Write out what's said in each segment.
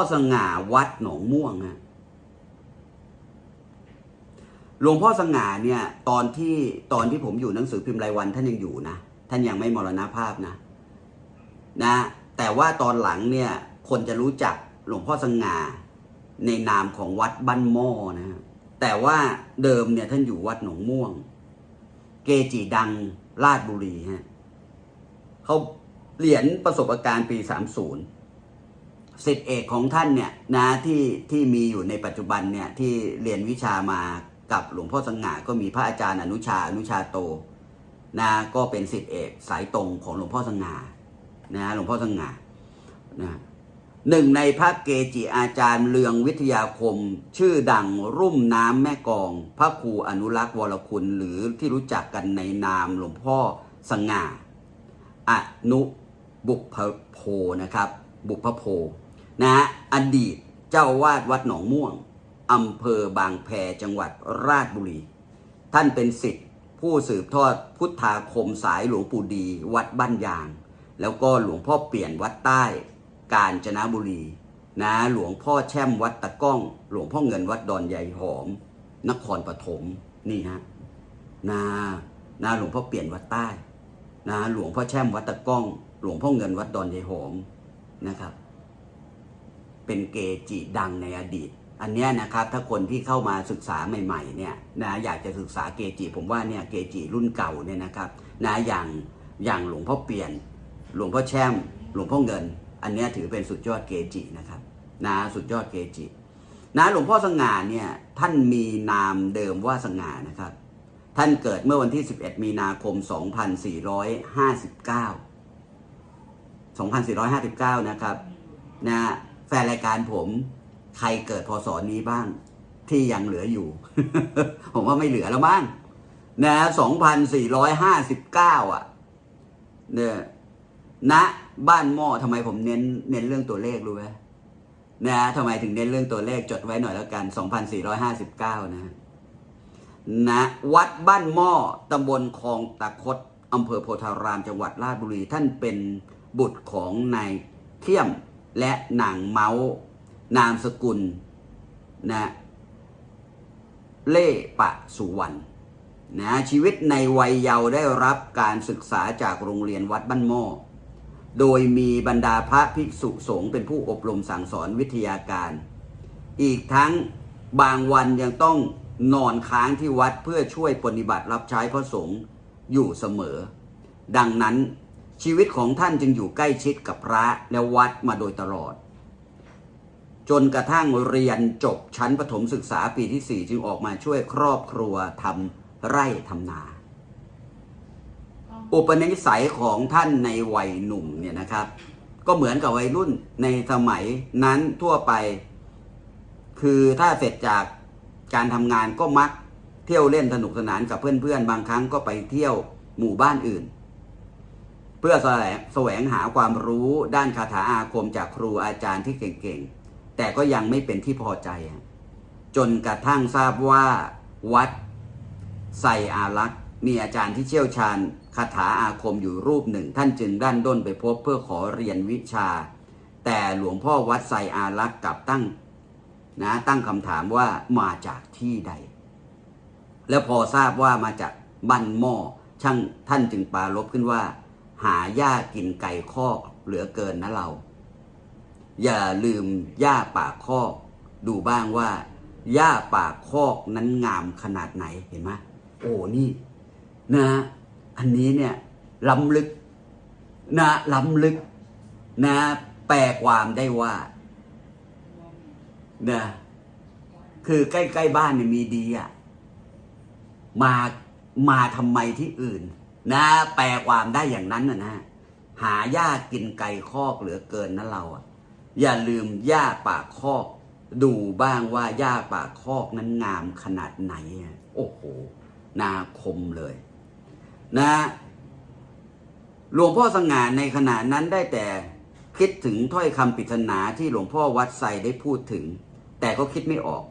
พ่อสง่าวัดหนองม่วงฮะหลวงพ่อสง่าเนี่ย ตอนที่ตอนที่ผมอยู่หนังสือพิมพ์รายวันท่านยังอยู่นะท่านยังไม่มรณภาพนะ นะ แต่ว่าตอนหลังเนี่ย คนจะรู้จักหลวงพ่อสง่าในนามของวัดบ้านหม้อนะ แต่ว่าเดิมเนี่ยท่านอยู่วัดหนองม่วง เกจิดังราชบุรีฮะเขาเหรียญประสบการณ์ปี30 สิทธิเอกของท่านเนี่ยนะที่ที่มีอยู่ในปัจจุบันเนี่ยที่เรียนวิชามากับหลวงพ่อสง่าก็มีพระอาจารย์อนุชาอนุชาโตนะก็เป็นสิทธิเอกสายตรงของหลวงพ่อสง่านะหลวงพ่อสง่านะหนึ่งในพระเกจิอาจารย์เลืองวิทยาคม ชื่อดังรุ่มน้ำแม่กอง พระครูอนุรักษ์วรคุณหรือที่รู้จักกันในนามหลวงพ่อสง่าอนุบุพโพนะครับ บุพโพ นะฮะอดีตเจ้าวาดวัดหนองม่วงอำเภอบางแพจังหวัดราชบุรี ท่านเป็นสิทธิ์ผู้สืบทอดพุทธาคมสายหลวงปู่ดี วัดบ้านยาง แล้วก็หลวงพ่อเปลี่ยนวัดใต้ กาญจนบุรี นะหลวงพ่อแช่มวัดตะก้อง หลวงพ่อเงินวัดดอนใหญ่หอม นครปฐมนี่ฮะนานาหลวงพ่อเปลี่ยนวัดใต้นะหลวงพ่อแช่มวัดตะก้อง หลวงพ่อเงินวัดดอนใหญ่หอมนะครับ เป็นเกจิดังในอดีต อันนี้นะครับถ้าคนที่เข้ามาศึกษาใหม่ๆเนี่ยนะอยากจะศึกษาเกจิผมว่าเนี่ยเกจิรุ่นเก่าเนี่ยนะครับนะอย่างอย่างหลวงพ่อเปลี่ยน หลวงพ่อแช่ม หลวงพ่อเงิน อันนี้ถือเป็นสุดยอดเกจินะครับนะสุดยอดเกจินะหลวงพ่อสง่าเนี่ยท่านมีนามเดิมว่าสง่านะครับ ท่านเกิดเมื่อวันที่ 11 มีนาคม 2459 2459 นะครับนะ แฟนรายการผมใครเกิดพศนี้บ้าง ที่ยังเหลืออยู่ ผมว่าไม่เหลือแล้วมั้งนะ2,459อะเนี่ยณบ้านหม้อทำไมผมเน้นเน้นเรื่องตัวเลขรู้ไหมนะทำไมถึงเน้นเรื่องตัวเลขจดไว้หน่อยแล้วกัน 2,459 นะนะวัดบ้านหม้อตำบลคลองตะคดอำเภอโพธารามจังหวัดราชบุรี ท่านเป็นบุตรของนายเทียม และหนางเมาส์นามสกุลนะเล่ปะสุวรรณนะชีวิตในวัยเยาว์ได้รับการศึกษาจากโรงเรียนวัดบ้านหม้อโดยมีบรรดาพระภิกษุสงฆ์เป็นผู้อบรมสั่งสอนวิทยาการ อีกทั้งบางวันยังต้องนอนค้างที่วัดเพื่อช่วยปฏิบัติรับใช้พระสงฆ์อยู่เสมอ ดังนั้น ชีวิตของท่านจึงอยู่ใกล้ชิดกับพระและวัดมาโดยตลอด จนกระทั่งเรียนจบชั้นประถมศึกษาปีที่ 4 จึงออกมาช่วยครอบครัวทำไร่ทำนา อุปนิสัยของท่านในวัยหนุ่มเนี่ยนะครับ ก็เหมือนกับวัยรุ่นในสมัยนั้นทั่วไป คือถ้าเสร็จจากการทำงานก็มักเที่ยวเล่นสนุกสนานกับเพื่อนๆ บางครั้งก็ไปเที่ยวหมู่บ้านอื่น เพื่อแสวงหาความรู้ด้านคาถาอาคมจากครูอาจารย์ที่เก่งๆ แต่ก็ยังไม่เป็นที่พอใจ จนกระทั่งทราบว่า วัดไซอารักษ์มีอาจารย์ที่เชี่ยวชาญคาถาอาคมอยู่รูปหนึ่ง ท่านจึงด้านด้นไปพบเพื่อขอเรียนวิชา แต่หลวงพ่อวัดไซอารักษ์กลับตั้งนะตั้งคำถามว่ามาจากที่ใด แล้วพอทราบว่ามาจากบ้านหม้อช่างท่านจึงปารบขึ้นว่า หาหญ้ากินไก่คอกเหลือเกินนะเรา อย่าลืมหญ้าป่าคอก ดูบ้างว่าหญ้าป่าคอกนั้นงามขนาดไหนเห็นไหมโอ้นี่นะอันนี้เนี่ยล้ำลึกนะล้ำลึกนะแปลความได้ว่านะคือใกล้ ๆ บ้านเนี่ยมีดีอะมามาทำไมที่อื่น นะแปลความได้อย่างนั้นนะนะหาหญ้ากินไก่คอกเหลือเกินนะเราอะ อย่าลืมหญ้าป่าคอก ดูบ้างว่าหญ้าป่าคอกนั้นงามขนาดไหนอะโอ้โหนาคมเลย นะหลวงพ่อสง่าในขณะนั้นได้แต่คิดถึงถ้อยคำปริศนาที่หลวงพ่อวัดไซได้พูดถึง แต่ก็คิดไม่ออก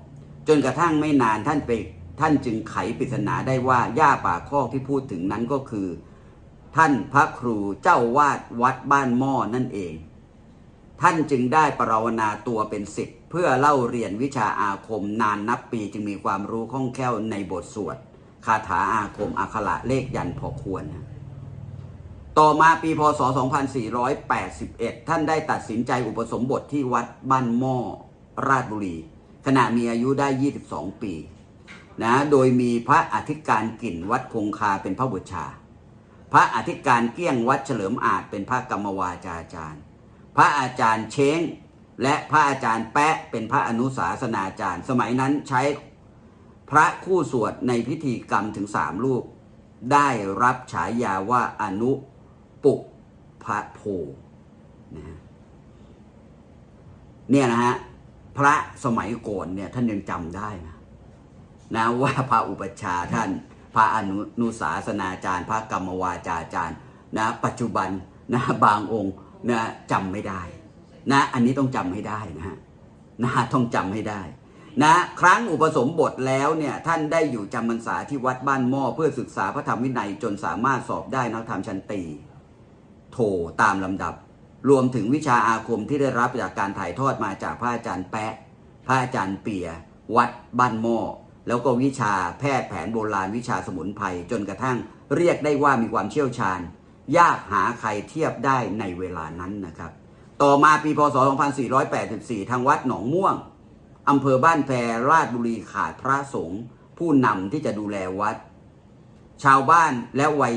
จนกระทั่งไม่นานท่านไป ท่านจึงไขปริศนาได้ว่าหญ้าป่าคอกที่พูดถึงนั้นก็คือ ท่านพระครูเจ้าวาดวัดบ้านหม้อนั่นเอง ท่านจึงได้ปรารนาตัวเป็นศิษย์เพื่อเล่าเรียนวิชาอาคมนานนับปีจึงมีความรู้คล่องแคล่วในบทสวดคาถาอาคมอักขระเลขยันพอควร ต่อมาปีพศ 2481 ท่านได้ตัดสินใจอุปสมบทที่วัดบ้านหม้อราชบุรี ขณะมีอายุได้ 22 ปี นะโดยมีพระอธิการกลิ่นวัดคงคาเป็นพระบุตรชา พระอธิการเกี้ยงวัดเฉลิมอาจเป็นพระกรรมวาจาจารย์ พระอาจารย์เช้งและพระอาจารย์แปะเป็นพระอนุสาสนาจารย์ สมัยนั้นใช้พระคู่สวดในพิธีกรรมถึงสามรูป ได้รับฉายาว่าอนุปุกพระโพนะฮะเนี่ยนะฮะพระสมัยก่อนเนี่ยท่านยังจำได้นะ นะว่าพระอุปชาท่าน พระอนุนุสาสนาจารย์ พระกรรมวาจาจารย์นะปัจจุบันนะบางองค์นะจำไม่ได้นะอันนี้ต้องจำให้ได้นะฮะนะต้องจำให้ได้นะครั้งอุปสมบทแล้วเนี่ยท่านได้อยู่จำพรรษาที่วัดบ้านหม้อเพื่อศึกษาพระธรรมวินัยจนสามารถสอบได้นักธรรมชั้นตีโทตามลำดับ รวมถึงวิชาอาคมที่ได้รับจากการถ่ายทอดมาจากพระอาจารย์แปะ พระอาจารย์เปีย วัดบ้านหม้อ แล้วก็วิชาแพทย์แผนโบราณวิชาสมุนไพรจนกระทั่งเรียกได้ว่ามีความเชี่ยวชาญ ยากหาใครเทียบได้ในเวลานั้นนะครับ ต่อมาปีพศ 2484 ทางวัดหนองม่วงอำเภอบ้านแพราชบุรีขาดพระสงฆ์ผู้นำที่จะดูแลวัด ชาวบ้านและวัย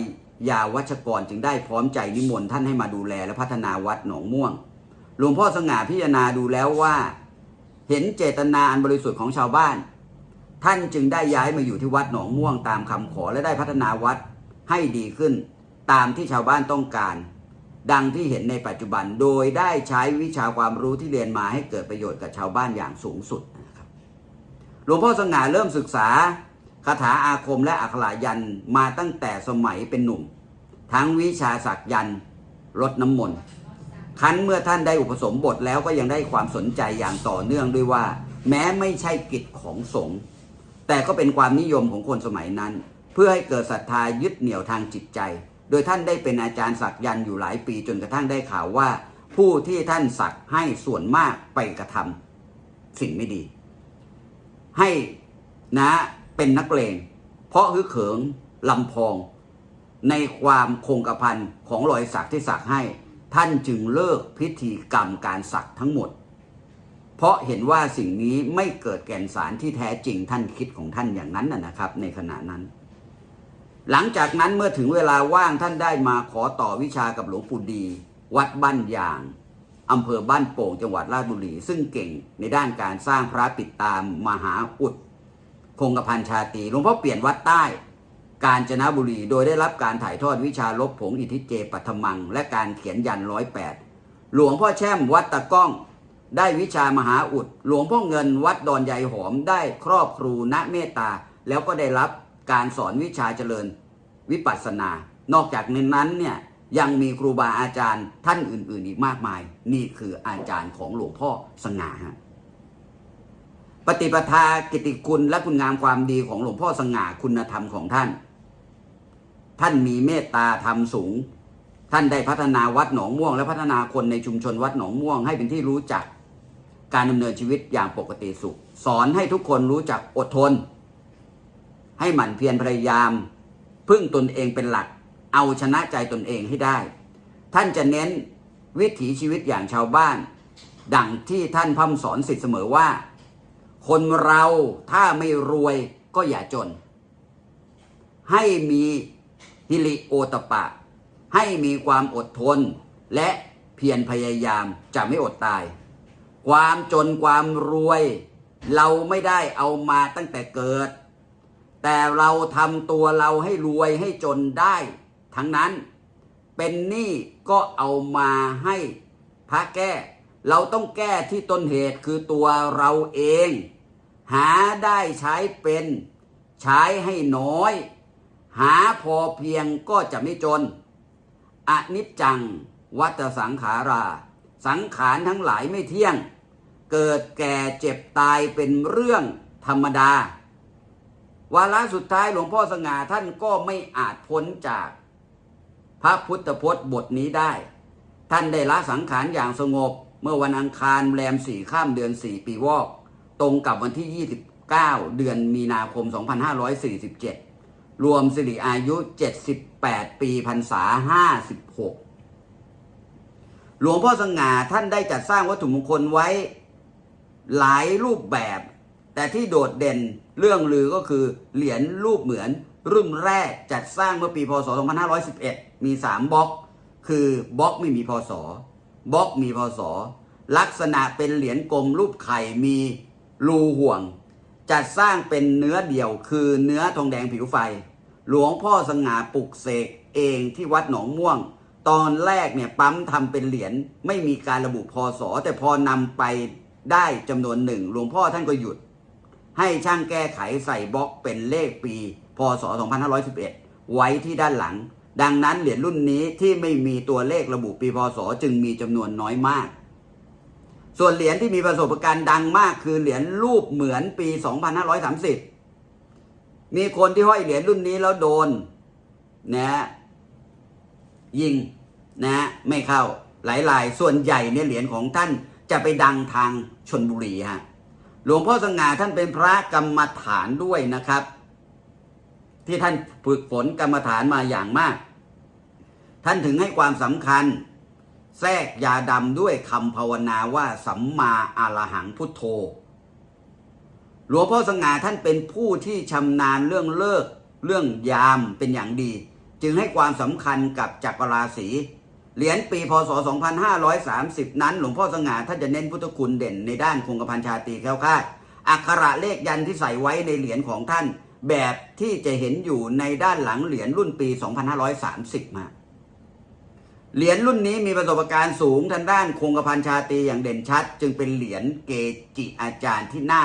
ยาวัชกรจึงได้พร้อมใจนิมนต์ท่านให้มาดูแลและพัฒนาวัดหนองม่วง หลวงพ่อสง่าพิจารณาดูแล้วว่า เห็นเจตนาอันบริสุทธิ์ของชาวบ้าน ท่านจึงได้ย้ายมาอยู่ที่วัดหนองม่วงตามคำขอและได้พัฒนาวัดให้ดีขึ้น ตามที่ชาวบ้านต้องการ ดังที่เห็นในปัจจุบันโดยได้ใช้วิชาความรู้ที่เรียนมาให้เกิดประโยชน์กับชาวบ้านอย่างสูงสุดนะครับหลวงพ่อสง่าเริ่มศึกษาคาถาอาคมและอักขระยันมาตั้งแต่สมัยเป็นหนุ่ม ทั้งวิชาสักยันต์รดน้ำมนต์ครั้นเมื่อท่านได้อุปสมบทแล้วก็ยังได้ความสนใจอย่างต่อเนื่องด้วยว่า แม้ไม่ใช่กิจของสงฆ์ แต่ก็เป็นความนิยมของคนสมัยนั้น เพื่อให้เกิดศรัทธายึดเหนี่ยวทางจิตใจ โดยท่านได้เป็นอาจารย์สักยันอยู่หลายปีจนกระทั่งได้ข่าวว่า ผู้ที่ท่านสักให้ส่วนมากไปกระทำสิ่งไม่ดี ให้นะเป็นนักเลงเพราะฮึกเขิงลำพอง ในความคงกระพันของรอยสักที่สักให้ ท่านจึงเลิกพิธีกรรมการสักทั้งหมด เพราะเห็นว่าสิ่งนี้ไม่เกิดแก่นสารที่แท้จริงท่านคิดของท่านอย่างนั้นนะครับ ในขณะนั้น หลังจากนั้นเมื่อถึงเวลาว่างท่านได้มาขอต่อวิชากับหลวงปู่ดี วัดบ้านยางอำเภอบ้านโป่งจังหวัดราชบุรี ซึ่งเก่งในด้านการสร้างพระปิดตามมหาอุดคงกระพันชาตีหลวงพ่อเปลี่ยนวัดใต้ กาญจนบุรีโดยได้รับการถ่ายทอดวิชาลบผงอิทธิเจปัทมัง และการเขียนยันร้อยแปดหลวงพ่อแช่มวัดตะก้อง ได้วิชามหาอุด หลวงพ่อเงินวัดดอนใหญ่หอมได้ครอบครูณเมตตา แล้วก็ได้รับการสอนวิชาเจริญวิปัสสนา นอกจากนั้นเนี่ยยังมีครูบาอาจารย์ท่านอื่น ๆ อีกมากมาย นี่คืออาจารย์ของหลวงพ่อสง่าฮะปฏิปทากิตติคุณและคุณงามความดีของหลวงพ่อสง่าคุณธรรมของท่าน ท่านมีเมตตาธรรมสูง ท่านได้พัฒนาวัดหนองม่วง และพัฒนาคนในชุมชนวัดหนองม่วงให้เป็นที่รู้จัก การดำเนินชีวิตอย่างปกติสุข สอนให้ทุกคนรู้จักอดทน ให้หมั่นเพียรพยายาม พึ่งตนเองเป็นหลัก เอาชนะใจตนเองให้ได้ ท่านจะเน้นวิถีชีวิตอย่างชาวบ้าน ดังที่ท่านพร่ำสอนสิทธิ์เสมอว่า คนเราถ้าไม่รวยก็อย่าจน ให้มีฮิริโอตปะ ให้มีความอดทน และเพียรพยายามจะไม่อดตาย ความจนความรวย เราไม่ได้เอามาตั้งแต่เกิด แต่เราทำตัวเราให้รวยให้จนได้ ทั้งนั้นเป็นหนี้ก็เอามาให้พระแก้ เราต้องแก้ที่ต้นเหตุคือตัวเราเอง หาได้ใช้เป็น ใช้ให้น้อย หาพอเพียงก็จะไม่จนอนิจจังวัตสังขารา สังขารทั้งหลายไม่เที่ยง เกิดแก่เจ็บตายเป็นเรื่องธรรมดา วาระสุดท้ายหลวงพ่อสง่าท่านก็ไม่อาจพ้นจาก พระพุทธพจน์บทนี้ได้ ท่านได้ละสังขารอย่างสงบ เมื่อวันอังคารแรมสี่ข้ามเดือนสี่ปีวอก ตรงกับวันที่ 29 เดือนมีนาคม 2547 รวมสิริอายุ 78 ปีพรรษา 56 หลวงพ่อสง่าท่านได้จัดสร้างวัตถุมงคลไว้หลายรูปแบบ แต่ที่โดดเด่นเรื่องลือก็คือเหรียญรูปเหมือนรุ่นแรกจัดสร้างเมื่อปีพศ 2511 มี 3บล็อก คือบล็อกไม่มีพศบล็อกมีพศ ลักษณะเป็นเหรียญกลมรูปไข่มีรูห่วง จัดสร้างเป็นเนื้อเดี่ยวคือเนื้อทองแดงผิวไฟ หลวงพ่อสง่าปลุกเสกเองที่วัดหนองม่วง ตอนแรกเนี่ยปั๊มทำเป็นเหรียญไม่มีการระบุพศแต่พอนำไปได้จำนวนหนึ่งหลวงพ่อท่านก็หยุด ให้ช่างแก้ไขใส่บล็อกเป็นเลขปี พศ 2511 ไว้ที่ด้านหลัง ดังนั้นเหรียญรุ่นนี้ที่ไม่มีตัวเลขระบุปีพศจึงมีจำนวนน้อยมาก ส่วนเหรียญที่มีประสบการณ์ดังมากคือเหรียญรูปเหมือนปี 2530 มีคนที่ห้อยเหรียญรุ่นนี้แล้วโดนนะ ยิงนะฮะไม่เข้าหลายๆส่วนใหญ่เนี่ยเหรียญของท่านจะไปดังทางชนบุรีฮะหลวงพ่อสง่าท่านเป็นพระกรรมฐานด้วยนะครับ ที่ท่านฝึกฝนกรรมฐานมาอย่างมาก ท่านถึงให้ความสำคัญ แทรกยาดำด้วยคำภาวนาว่าสัมมาอารหังพุทโธหลวงพ่อสง่าท่านเป็นผู้ที่ชำนาญเรื่องเลิกเรื่องยามเป็นอย่างดี จึงให้ความสำคัญกับจักรราศีเหรียญปีพศ 2530 นั้น หลวงพ่อสง่าท่านจะเน้นพุทธคุณเด่นในด้านคงกระพันชาตรีแคล้วคลาดอักขระเลขยันที่ใส่ไว้ในเหรียญของท่าน แบบที่จะเห็นอยู่ในด้านหลังเหรียญรุ่นปี 2530 มาเหรียญรุ่นนี้มีประสบการณ์สูงทางด้านคงกระพันชาตีอย่างเด่นชัด จึงเป็นเหรียญเกจิอาจารย์ที่น่า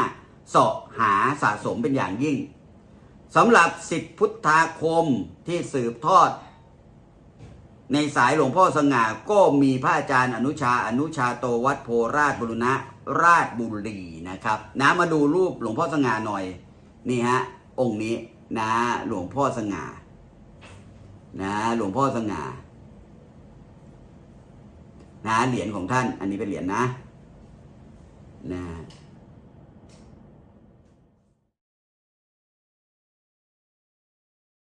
เสาะหาสะสมเป็นอย่างยิ่ง สำหรับสิทธิพุทธาคมที่สืบทอด ในสายหลวงพ่อสง่าก็มีพระอาจารย์อนุชาอนุชาโตวัดโพราชบุรณะราชบุรีนะครับนะมาดูรูปหลวงพ่อสง่าหน่อยนี่ฮะองค์นี้นะหลวงพ่อสง่านะหลวงพ่อสง่านะเหรียญของท่าน อันนี้เป็นเหรียญนะนะ